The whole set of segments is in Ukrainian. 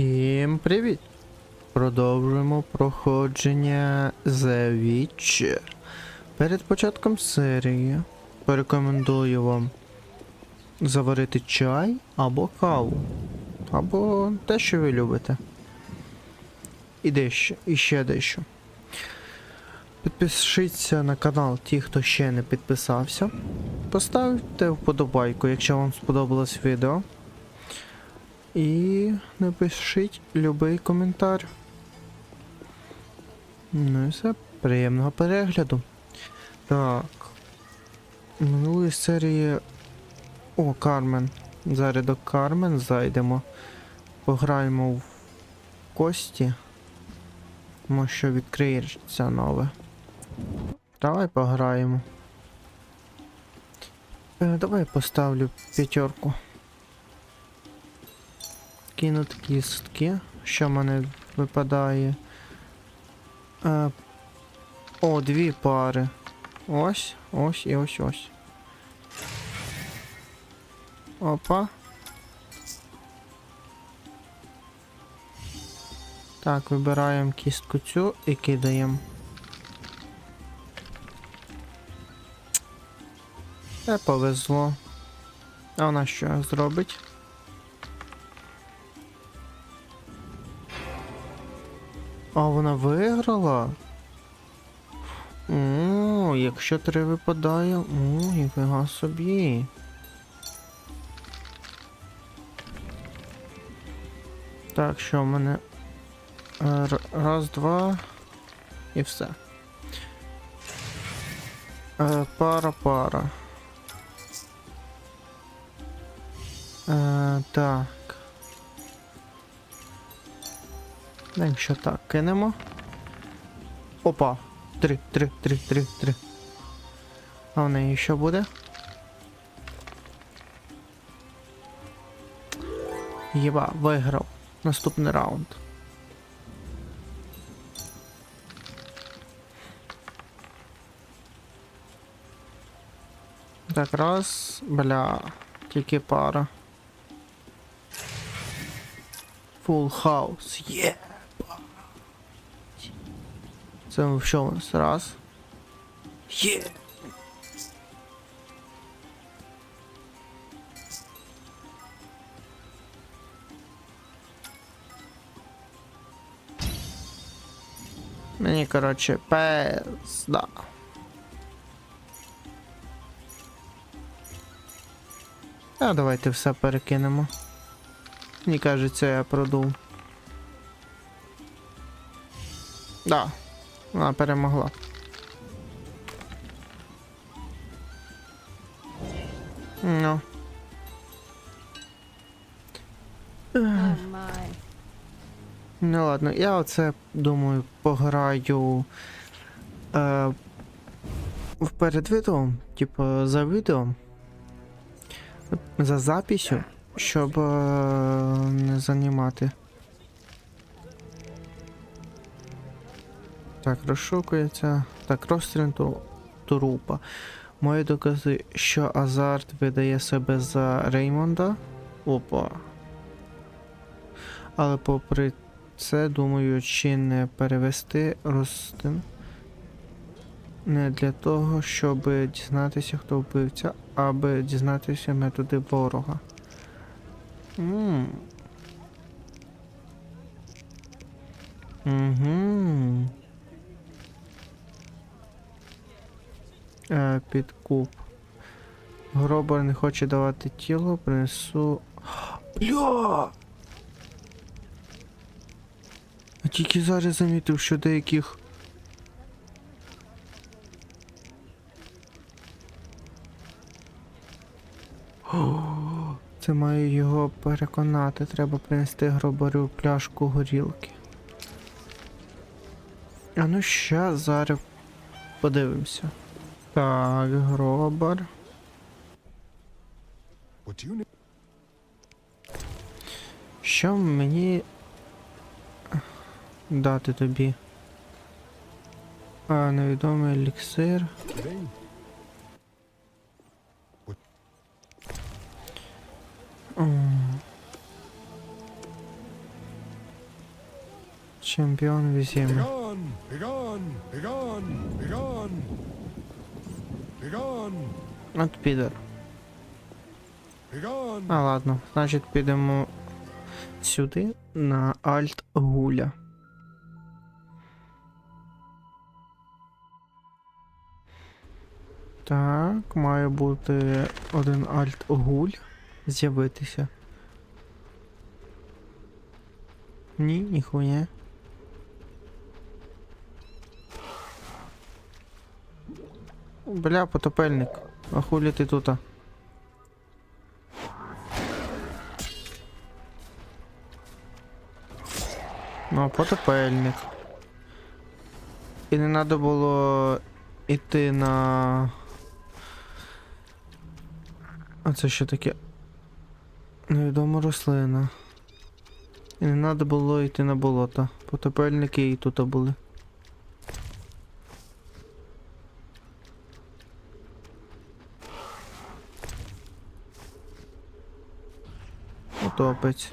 Всім привіт! Продовжуємо проходження The Witcher. Перед початком серії порекомендую вам заварити чай або каву, або те, що ви любите. І дещо, і ще дещо. Підпишіться на канал ті, хто ще не підписався. Поставте вподобайку, якщо вам сподобалось відео. І напишіть любий коментар. Ну і все, приємного перегляду. Так. Минулої серії. О, Кармен. Зараз до Кармен зайдемо. Пограємо в кості. Може що відкриється нове. Давай пограємо. Е, давай поставлю п'ятерку кинуть кістки. Що в мене випадає? Е, о, дві пари. Ось, ось і ось ось. Опа. Так, вибираємо кістку цю і кидаємо. Це повезло. А вона що зробить? А вона виграла? О, якщо три випадає. О, ніфіга собі. Так, що в мене. Раз, два. І все. Е, Пара, пара. Е, так. Якщо так кинемо. Опа! Три, три, три, три, три. А в неї що буде? Єба, виграв. Наступний раунд. Так, раз, бля, тільки пара. Full house, є! Це що у нас? Раз. Є! Мені, коротше, пизда. А давайте все перекинемо. Мені кажеться, я продув. Да, вона перемогла. Ну. Ну ладно, я оце думаю пограю е, перед відео, типу за відео, за записю, щоб е, не займати. Так, розшукується. Так, розстріл трупа. Мої докази, що Азарт видає себе за Реймонда. Опа. Але попри це, думаю, чи не перевести Ростин не для того, щоб дізнатися, хто вбивця, аби дізнатися методи ворога. Ммм. Угу. Е, підкуп. Гробар не хоче давати тіло, принесу. Бля! А тільки зараз замітив, що деяких. О, Це маю його переконати. Треба принести гробарю пляшку горілки. А ну ща зараз подивимося. Так, гробар. Що мені дати тобі? А, невідомий еліксир. Чемпіон візьме. От підер. Begone! А ладно, значить підемо сюди на Альт Гуля. Так, має бути один Альт Гуль з'явитися. Ні, ніхуя. Бля, потопельник. А хулі ти тута? Ну, потопельник. І не треба було йти на. А це що таке? Невідома рослина. І не треба було йти на болото. Потопельники і тут були. Утопець.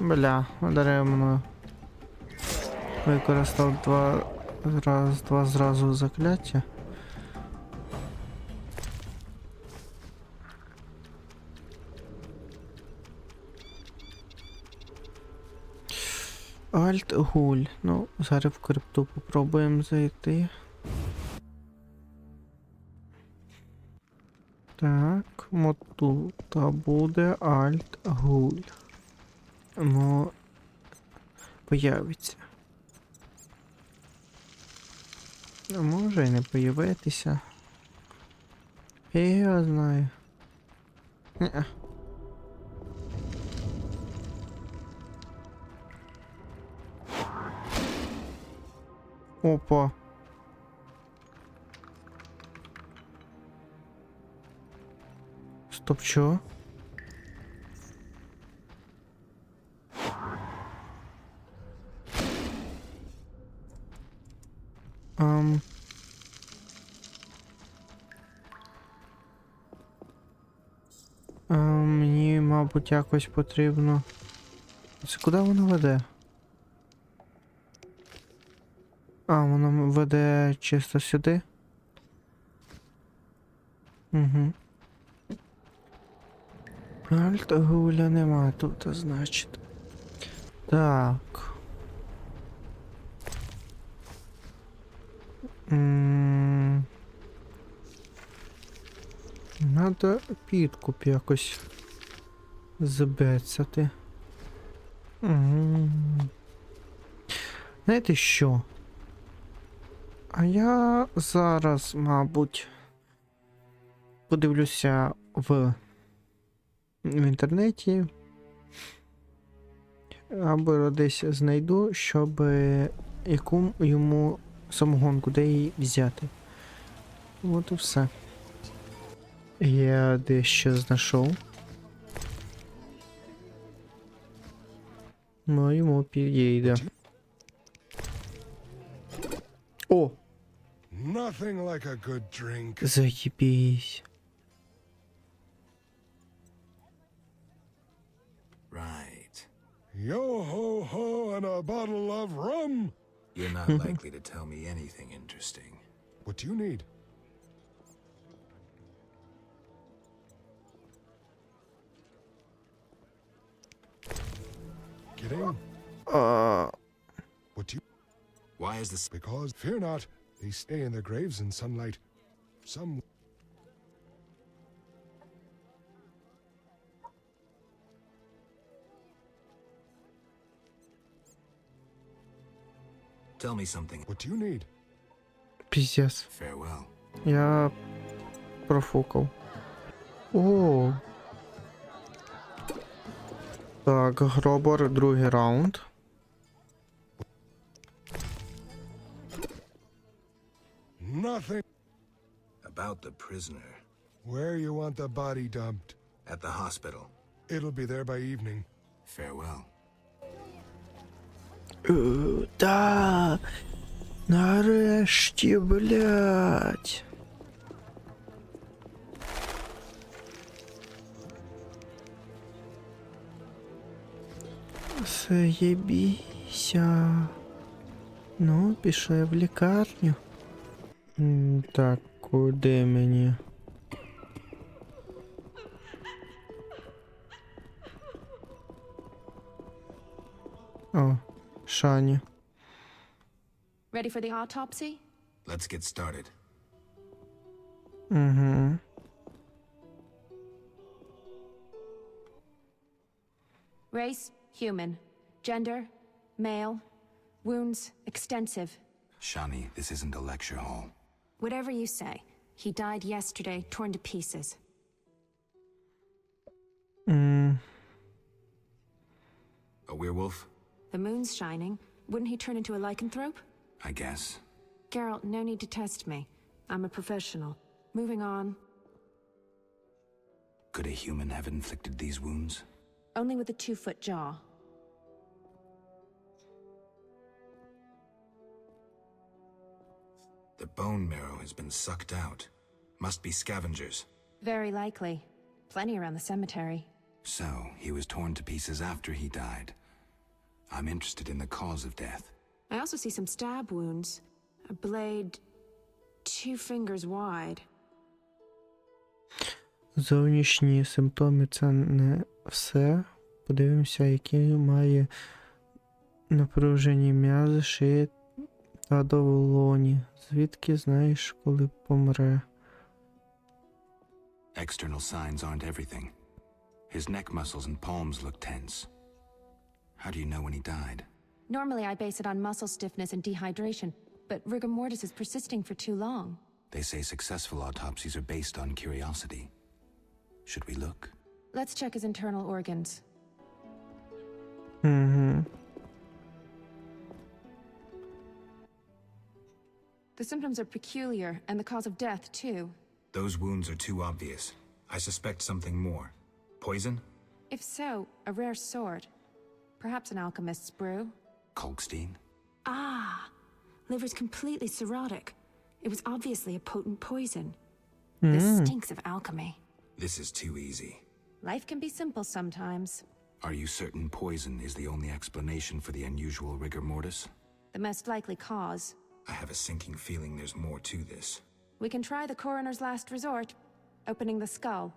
Бля, даремно. Використав два раз, два зразу закляття. Альт гуль. Ну, зараз в крипту попробуємо зайти. Так, мотута буде альт гуль. Ну, появиться. А може і не появитися. Я знаю. Ні. Опа. Чо? Ам. Ам, мені, мабуть, якось потрібно. Це куди воно веде? А, воно веде чисто сюди. Угу. Альт гуля нема тут, значить. Так. М, Надо підкуп якось забецяти. М. Знаєте що? А я зараз, мабуть, подивлюся в, в інтернеті. Або десь знайду, щоб яку йому самогонку, де її взяти. От і все. Я дещо знайшов. Ну, йому підійде. О! Nothing Yo ho ho and a bottle of rum. You're not likely to tell me anything interesting. What do you need? Get in. А, What do you? Why is this? Because fear not, they stay in their graves in sunlight. Some Tell me something. What do you need? піздец. Farewell. Я профукав. О. Так, Гробор, другий раунд. Nothing. About the prisoner Where you want the body dumped. at the hospital. It'll be there by evening. Farewell. Е, Да. Нарешті, блядь. Заєбісь. Ся. Ну, пішли в лікарню. Так, куди мені? Shani. Ready for the autopsy? Let's get started. Mhm. Race, human. Gender, male. Wounds, extensive. Shani, this isn't a lecture hall. Whatever you say, he died yesterday, torn to pieces. Mm. A werewolf? The moon's shining. Wouldn't he turn into a lycanthrope? I guess. Geralt, no need to test me. I'm a professional. Moving on. Could a human have inflicted these wounds? Only with a two foot jaw. The bone marrow has been sucked out. Must be scavengers. Very likely. Plenty around the cemetery. So, he was torn to pieces after he died. I'm interested in the cause of death. I also see some stab wounds. A blade two fingers wide. Зовнішні симптоми це не все. Подивимося, які має напружені м'язи, шиї та долоні. Звідки знаєш, коли помре? External signs aren't everything. His neck muscles and palms look tense. How do you know when he died? Normally I base it on muscle stiffness and dehydration, but rigor mortis is persisting for too long. They say successful autopsies are based on curiosity. Should we look? Let's check his internal organs. Mm-hmm. The symptoms are peculiar, and the cause of death, too. Those wounds are too obvious. I suspect something more. Poison? If so, a rare sort. Perhaps an alchemist's brew. Kolkstein? Ah! Liver's completely cirrhotic. It was obviously a potent poison. This stinks of alchemy. This is too easy. Life can be simple sometimes. Are you certain poison is the only explanation for the unusual rigor mortis? The most likely cause. I have a sinking feeling there's more to this. We can try the coroner's last resort, opening the skull.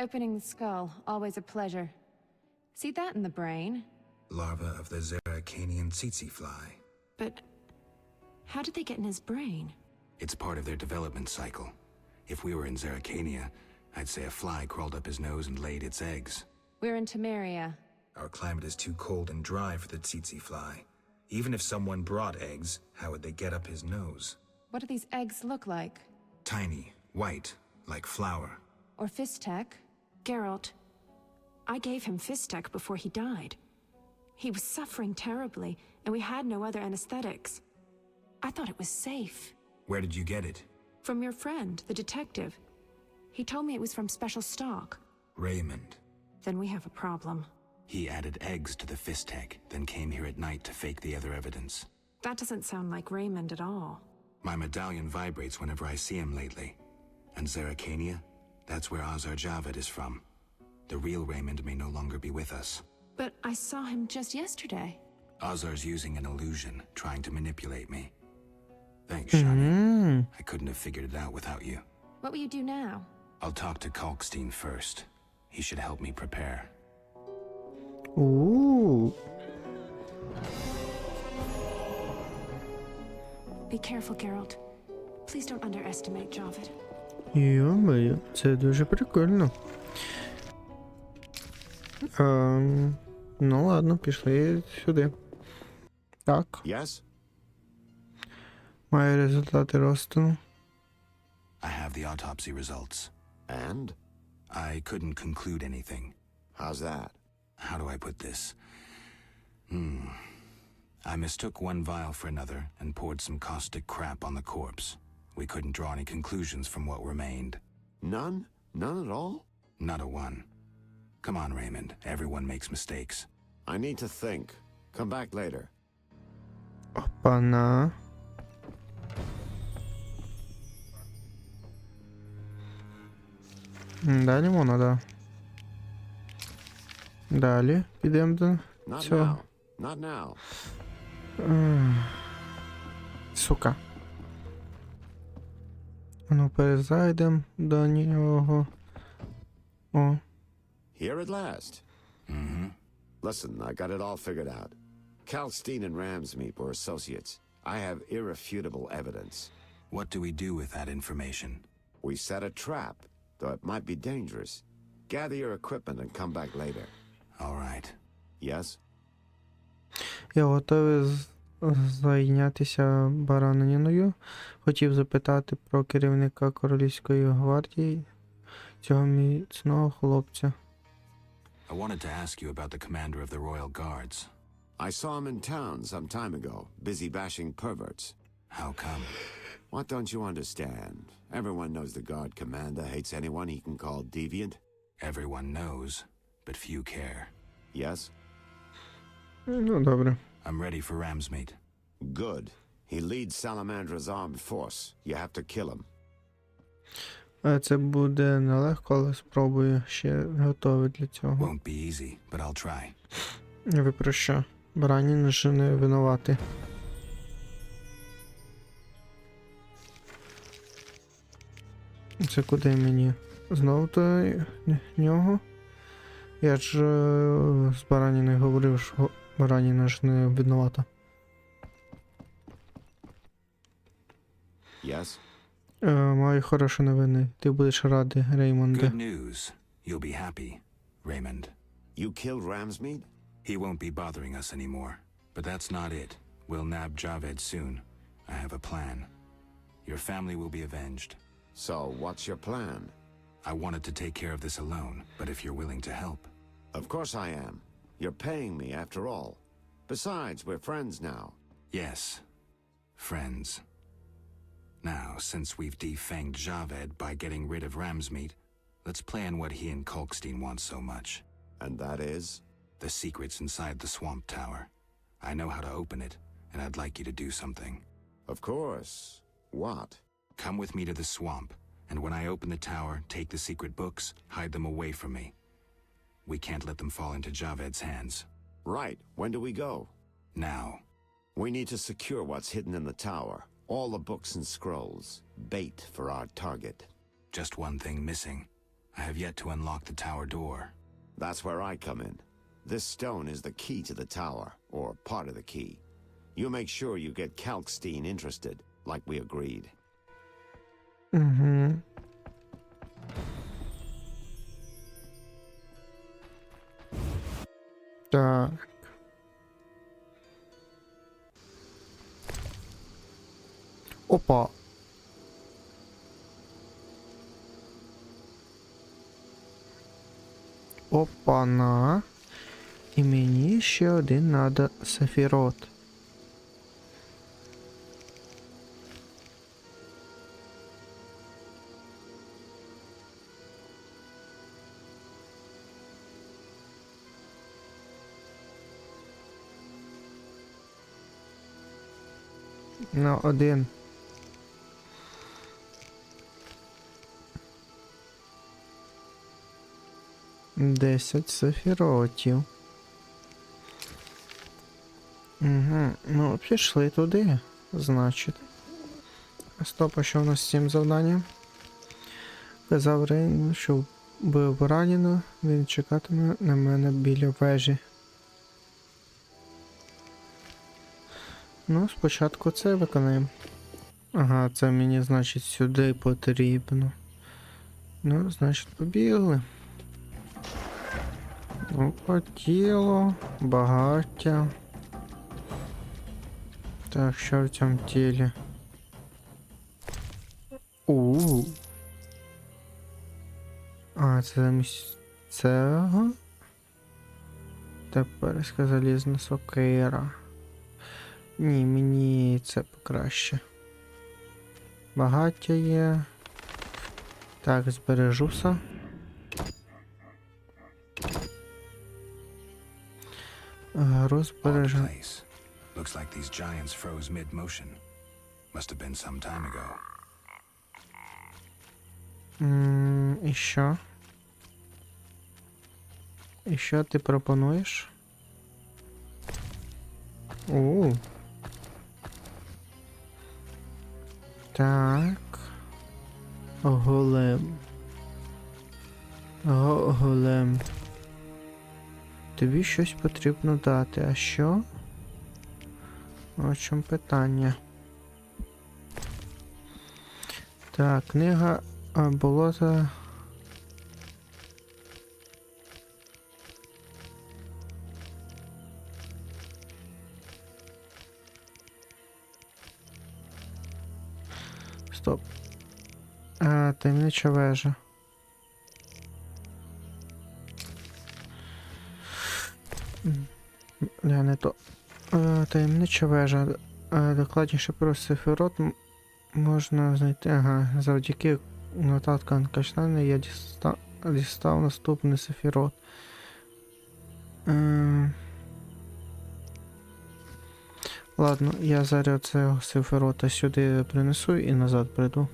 Opening the skull, always a pleasure. See that in the brain? Larva of the Zeracanian tsetse fly. But how did they get in his brain? It's part of their development cycle. If we were in Zeracania, I'd say a fly crawled up his nose and laid its eggs. We're in Temeria. Our climate is too cold and dry for the tsetse fly. Even if someone brought eggs, how would they get up his nose? What do these eggs look like? Tiny, white, like flour. Or Fistek? Geralt, I gave him Fistek before he died. He was suffering terribly, and we had no other anesthetics. I thought it was safe. Where did you get it? From your friend, the detective. He told me it was from special stock. Raymond. Then we have a problem. He added eggs to the Fistech, then came here at night to fake the other evidence. That doesn't sound like Raymond at all. My medallion vibrates whenever I see him lately. And Zeracania? That's where Azar Javad is from. The real Raymond may no longer be with us. But I saw him just yesterday. Azar's using an illusion, trying to manipulate me. Thanks, Shani. Hmm. I couldn't have figured it out without you. What will you do now? I'll talk to Kalkstein first. He should help me prepare. Ooh. Be careful, Geralt. Please don't underestimate Javid. Йо-моє, це дуже прикольно. Ем, ну ладно, пішли сюди. Так, Yes? має результати розтину. I have the autopsy results. And? I couldn't conclude anything. How's that? How do I put this? Hmm. I mistook one vial for another and poured some caustic crap on the corpse. We couldn't draw any conclusions from what remained. None? None at all? Not a one. Come on, Raymond. Everyone makes mistakes. I need to think. Come back later. Опана. М, Да, лимона, да. Далі підемо до Not So- now. Not now. М. Сука. Ну, перезайдем до нього. О, Here at last. Mm-hmm. Listen, I got it all figured out. Kalstein and Ramsmeep were associates. I have irrefutable evidence. What do we do with that information? We set a trap, though it might be dangerous. Gather your equipment and come back later. All right. Yes? я готовий з- зайнятися бараниною. Хотів запитати про керівника королівської гвардії, цього міцного хлопця. I wanted to ask you about the commander of the Royal Guards. I saw him in town some time ago, busy bashing perverts. How come? What don't you understand? Everyone knows the guard commander hates anyone he can call deviant. Everyone knows, but few care. Yes? Ну, добре. I'm ready for Ramsmate. Good. He leads Salamandra's armed force. You have to kill him. Е, Це буде нелегко, але спробую ще готовий для цього. Won't be easy, but I'll try. Ви про що? Баранін же не винуватий. Це куди мені? Знову до нього? Я ж е, з Бараніною говорив, що Бараніна ж не винувата. Yes? Е, маю хороші новини. Ти будеш радий, Реймонде. Good news. You'll be happy, Raymond. You killed Ramsmead? He won't be bothering us anymore. But that's not it. We'll nab Javed soon. I have a plan. Your family will be avenged. So, what's your plan? I wanted to take care of this alone, but if you're willing to help. Of course I am. You're paying me after all. Besides, we're friends now. Yes, friends. Now, since we've defanged Javed by getting rid of Ramsmeat, let's plan what he and Kalkstein want so much. And that is? The secret's inside the swamp tower. I know how to open it, and I'd like you to do something. Of course. What? Come with me to the swamp, and when I open the tower, take the secret books, hide them away from me. We can't let them fall into Javed's hands. Right. When do we go? Now. We need to secure what's hidden in the tower. All the books and scrolls. Bait for our target. Just one thing missing. I have yet to unlock the tower door. That's where I come in. This stone is the key to the tower, or part of the key. You make sure you get Kalkstein interested, like we agreed. Mm-hmm. Так. Опа. Опа-на. І мені ще один надо сафірот. Один. Десять сафіротів. Угу. Ну, пішли туди, значить. Стоп, а що в нас з цим завданням? Казав Рейн, що вбив ранено, він чекатиме на мене біля вежі. Ну, спочатку це виконаємо. Ага, це мені, значить, сюди потрібно. Ну, значить, побігли. Опа, тіло, багаття. Так, що в цьому тілі? у А, це замість цього. Тепер залізна сокира. Ні, мені це покраще. Багаття є. Так, збережуся. Гру Odd збережу. place. Looks like these giants froze mid-motion. Must have been some time ago. М, І що? І що ти пропонуєш? У. Так. Голем. Го- Голем. Тобі щось потрібно дати, а що? О чому питання? Так, книга болота. А, таємнича вежа. Я не то. А, таємнича вежа. А, докладніше про Сефірот м- можна знайти. Ага, завдяки нотаткам Каштани я дістав, дістав наступний Сефірот. Ем... Ладно, я зараз цього Сефірота сюди принесу і назад прийду.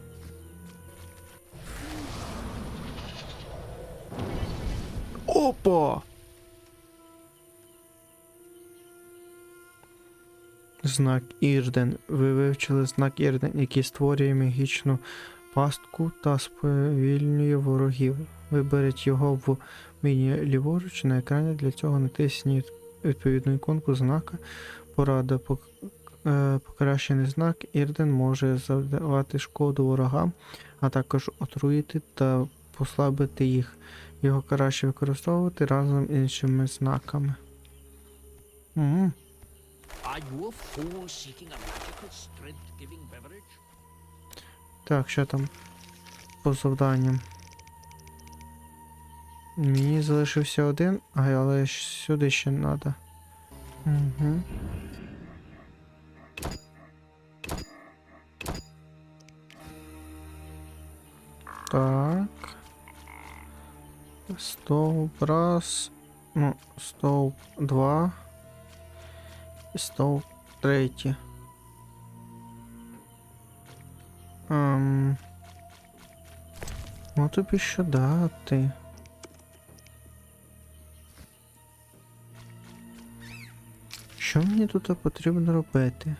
Опа! Знак Ірден. Ви вивчили знак Ірден, який створює магічну пастку та сповільнює ворогів. Виберіть його в меню ліворуч на екрані. Для цього натисніть відповідну іконку знака. Порада е, покращений знак Ірден може завдавати шкоду ворогам, а також отруїти та послабити їх. Його краще використовувати разом з іншими знаками. Так, що там по завданням? Мені залишився один, а, але сюди ще треба. Угу. Так. Стовп раз. Ну, стовп два. Стовп третій. Ем... Ну тобі що дати? Що мені тут потрібно робити?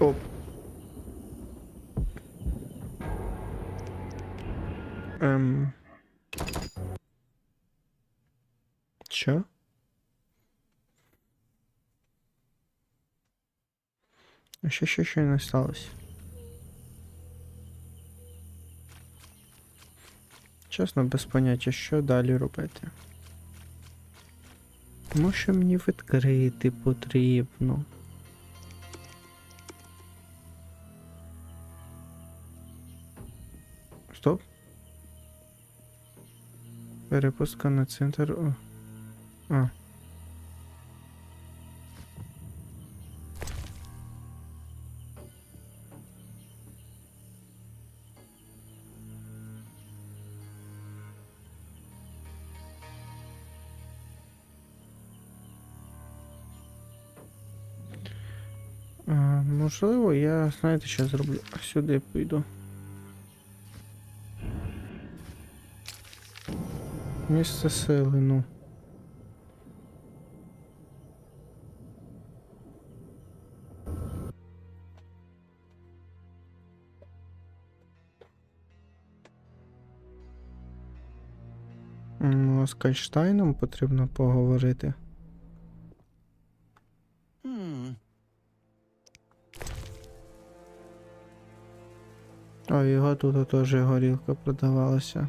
Оп. Ем... Що? А Що, що, що не сталося? Чесно, без поняття, що далі робити. Тому що мені відкрити потрібно. Стоп. Перепустка на центр. О. А. Можливо, я знаєте, що зроблю? Сюди піду. Місце сили, ну. Ну, з Кальштайном потрібно поговорити. А його тут теж горілка продавалася.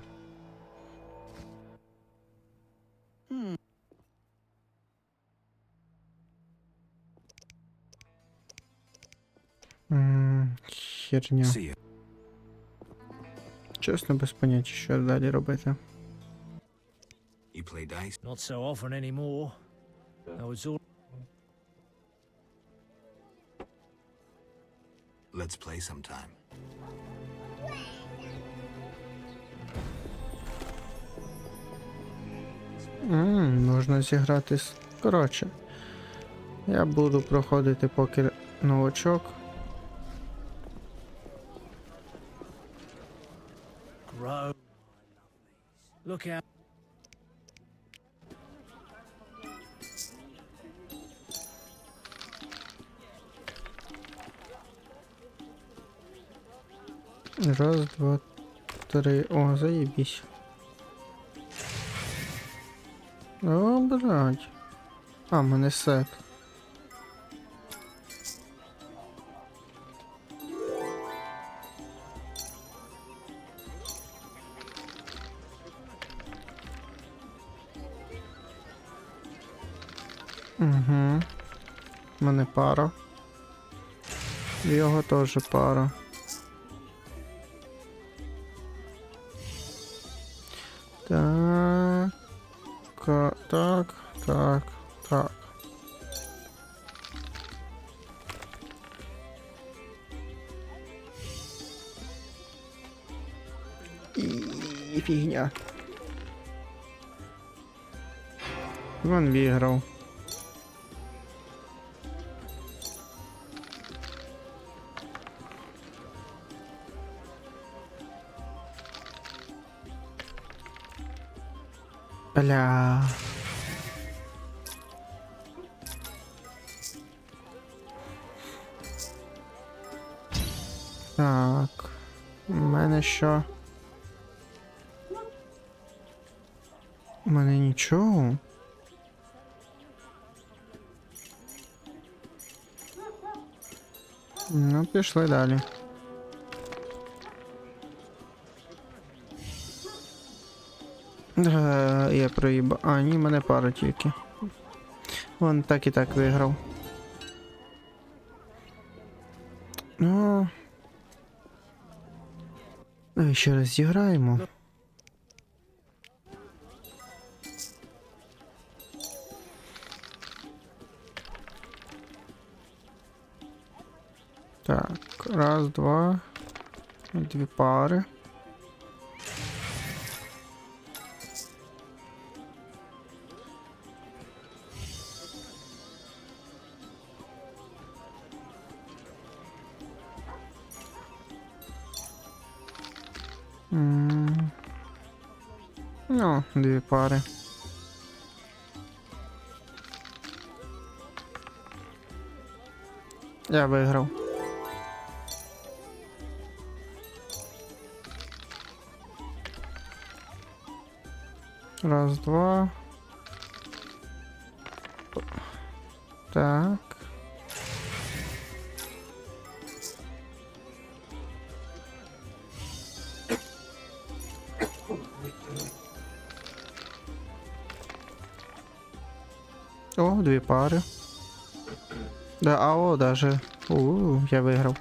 Херня. Чесно, без поняття, що далі робити. You play dice? Not so often anymore. Though it's all Let's play sometime. Ммм, можна зіграти з. Коротше. Я буду проходити покер новачок. Look out. Раз, два, три. О, заебись. О, блядь. А, мене сет. Угу. Мене пара. Його теж пара. Так. Так, так, так. Фігня. Він виграв. Бля. Так. У мене що? У мене нічого. Ну, пішли далі. Я проїба. А, ні, мене пара тільки. Вон так і так виграв. Ну. Давай ще раз зіграємо. Так, раз, два. Дві пари. М. Ну, дві пари. Я виграв. Раз, два. Так. Пари. Да, а о, даже. У, я виграв.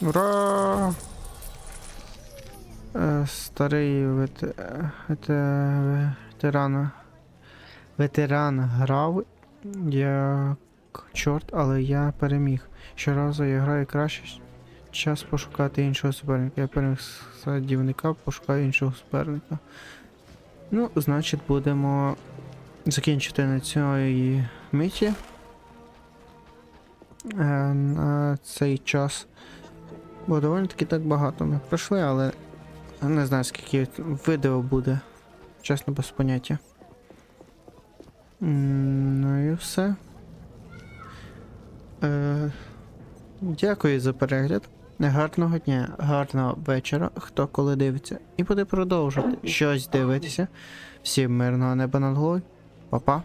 Ура! Е, старий вет... е, ветеран. Ветеран грав як чорт, але я переміг. Щоразу я граю краще. Час пошукати іншого суперника. Я переміг садівника, пошукаю іншого суперника. Ну, значить, будемо закінчити на цій миті. Е, на цей час. Бо доволі таки так багато ми пройшли, але не знаю скільки відео буде. Чесно, без поняття. Ну і все. Е, дякую за перегляд. Гарного дня, гарного вечора, хто коли дивиться. І буде продовжувати щось дивитися. Всім мирного неба над головою. Па-па.